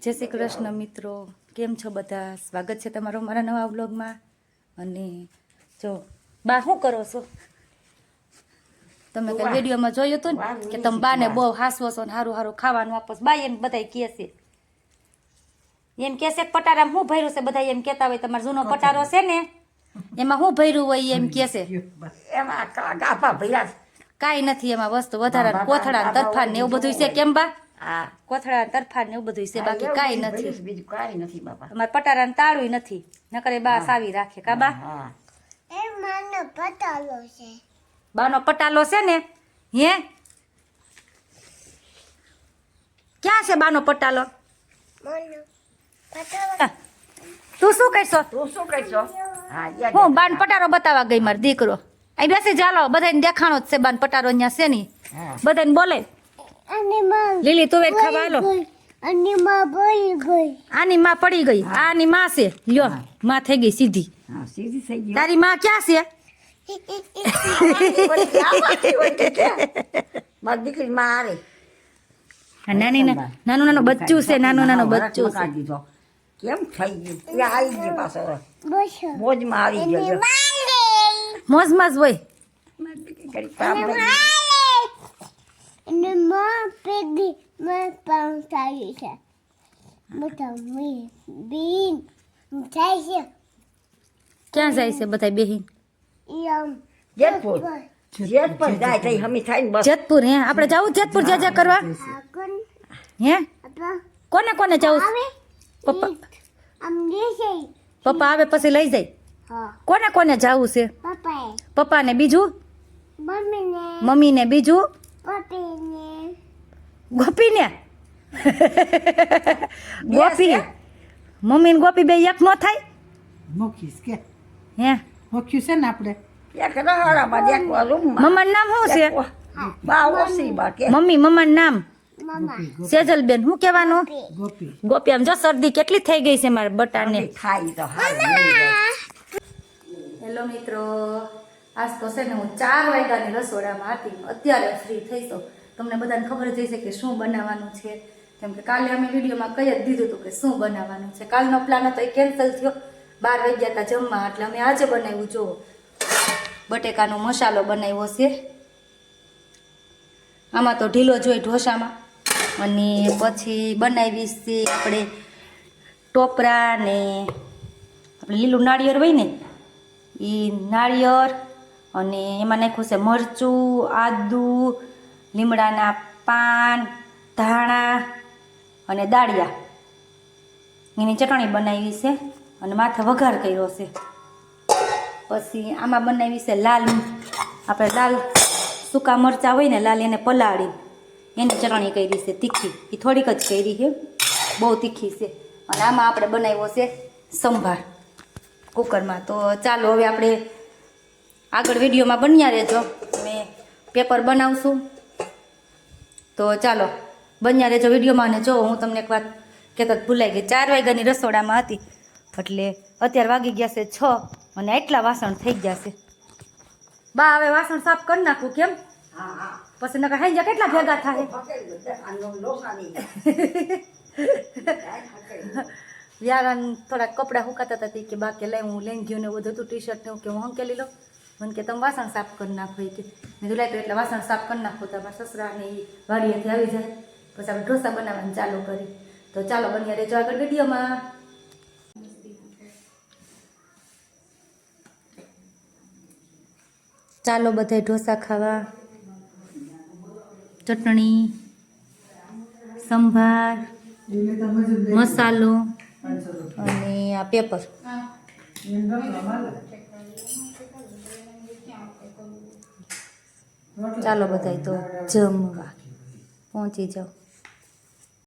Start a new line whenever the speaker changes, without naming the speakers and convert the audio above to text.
જય શ્રી કૃષ્ણ મિત્રો. કેમ છો બધા? સ્વાગત છે તમારો મારા નવા વ્લોગમાં. અને જો બા શું કરો છો? તમે કઈ વિડીયોમાં જોયું હતું ને કે તમે બાને બહુ હાસવો છો ને સારું સારું ખાવાનું આપો છો બા એમ બધા કહે છે. એમ કહે છે પટારામાં શું ભર્યું છે? બધા એમ કહેતા હોય તમારો જૂનો પટારો છે ને એમાં શું ભર્યું હોય એમ કહે છે.
એમાં.
કાંઈ નથી એમાં વસ્તુ વધારા કોથળા તરફા ને એવું બધું છે. કેમ બા?
હા
કોથળા ને તરફા ને એવું બધું છે બાકી કાંઈ નથી.
બીજું કાંઈ નથી બાપા.
અમારે પટારાને તાળું નથી. નકર એ બા સાવી રાખે કા બા?
એ મને પતાલો છે.
બાનો પટાલો છે ને? હે? ક્યાં છે બાનો પટાલો? આ, તું શું કરશો?
તું શું કહેશો હું
બાન પટારો બતાવવા ગઈ મારો દીકરો. અહીં બેસી ચાલો બધાને દેખાણો જ છે બાન પટારો અહીંયા છે નહીં. બધાને બોલે.
અને માં
લીલી તુવેર ખાવા
લો આની માં પડી ગઈ.
આની માં પડી ગઈ. આની માં છે. લ્યો માં થઈ ગઈ સીધી.
સીધી થઈ ગઈ.
તારી માં ક્યાં છે?
મારી દીકરી માં આવે.
નાની નાનું નાનું બચ્ચું છે નાનું નાનું બચ્ચું છે.
મકાન દીધો કેમ થઈ ગયું? ત્યાં આવી ગયું પાછો. મોજમાં આવી ગયો
મોજમાં જ હોય
મારી દીકરી ઘડીક કામ કરી.
માલે અને માં પેડી માં પાઉં થાય છે મોટા મી બીન થાય છે
ક્યાં જાય છે બધા બેહીન
યમ
જેતપુર જેતપુર જાય તઈ હમી થાય ને બસ
જેતપુર હે આપણે જાવું જેતપુર જે જે કરવા
આગળ
હે
આપા
કોને કોને જવું
આવે
પપ્પા
આમ દેશે
પપ્પા આવે પછી લઈ જાય
હા
કોને કોને જવું છે
પપ્પાએ
પપ્પાને બીજું
મમ્મીને
મમ્મીને બીજું
પપ્પીને
ગોપીને ગોપી? મમ્મી ને ગોપી બે એક નો થાય?
મૂકીશ કે?
હે?
મોક્યું છે ને આપણે?
એક રહાડામાં એક
મમ્માનું નામ શું છે?
બા કે.
મમ્મી મમ્માનું નામ?
સેજલ
બેન શું કહેવાનું?
ગોપી.
ગોપી. આમ જો શરદી કેટલી થઈ ગઈ છે મારા બટાને.
થાય તો
હેલો મિત્રો આજ તો છે ને હું ચાર વાગ્યાની રસોડામાં હતી. અત્યારે ફ્રી થઈ તો તમને બધાને ખબર જ હશે કે શું બનાવવાનું છે. કેમ કે કાલે અમે વિડીયોમાં કહી જ દીધું હતું કે શું બનાવવાનું છે. કાલનો પ્લાન હતો એ કેન્સલ થયો. બાર વાગ્યા હતા જમવા, એટલે અમે આજે બનાવ્યું. જો, બટેકાનો મસાલો બનાવ્યો છે. આમાં તો ઢીલો જોઈ ઢોસામાં. અને પછી બનાવી છે આપણે ટોપરા ને લીલું નાળિયેર હોય ને એ નાળિયેર અને એમાં નાખ્યું છે મરચું, આદુ લીમડાના પાન, ધાણા અને દાળિયા. એની ચટણી બનાવી છે અને માથે વઘાર કર્યો છે. પછી આમાં બનાવી છે લાલ આપણે લાલ સૂકા મરચાં હોય ને લાલ એને પલાળી એની ચટણી કરી છે તીખી. એ થોડીક જ કરી છે. બહુ તીખી છે. અને આમાં આપણે બનાવ્યો છે સંભાર કુકરમાં. તો ચાલો હવે આપણે આગળ વિડીયોમાં બન્યા રહેજો. મેં પેપર બનાવશું. તો ચાલો, બન્યા રહેજો વિડીયોમાં અને જો હું તમને એક વાત કહેતા ભૂલાઈ ગઈ. ચાર વાગ્યાની રસોડામાં હતી. એટલે અત્યારે વાગી ગયા છે છ અને એટલા વાસણ થઈ ગયા છે. બા, હવે વાસણ સાફ કરી નાખું કેમ? પછી નકર હાઈ કેટલા ભેગા થાય? યાર થોડાક કપડાં સુકાતા હતા કે બા કે લઈ, હું લેંગ્યું ને બધું હતું ટી શર્ટ ને કે હું હંકેલી લો મને કે, તમે વાસણ સાફ કરી નાખો. કે, મેં કીધું લાય તો એટલે વાસણ સાફ કરી નાખો, તો મારા સસરાને એ વાડીએથી આવી જાય. પછી આપણે ઢોસા બનાવવાનું ચાલુ કરી. તો ચાલો બની રહેજો આગળ વિડીયોમાં. ચાલો બધાય ઢોસા ખાવા. ચટણી, સંભાર, મસાલો અને આ પેપર. ચાલો બધાય તો જમવા. પહોંચી જાઓ.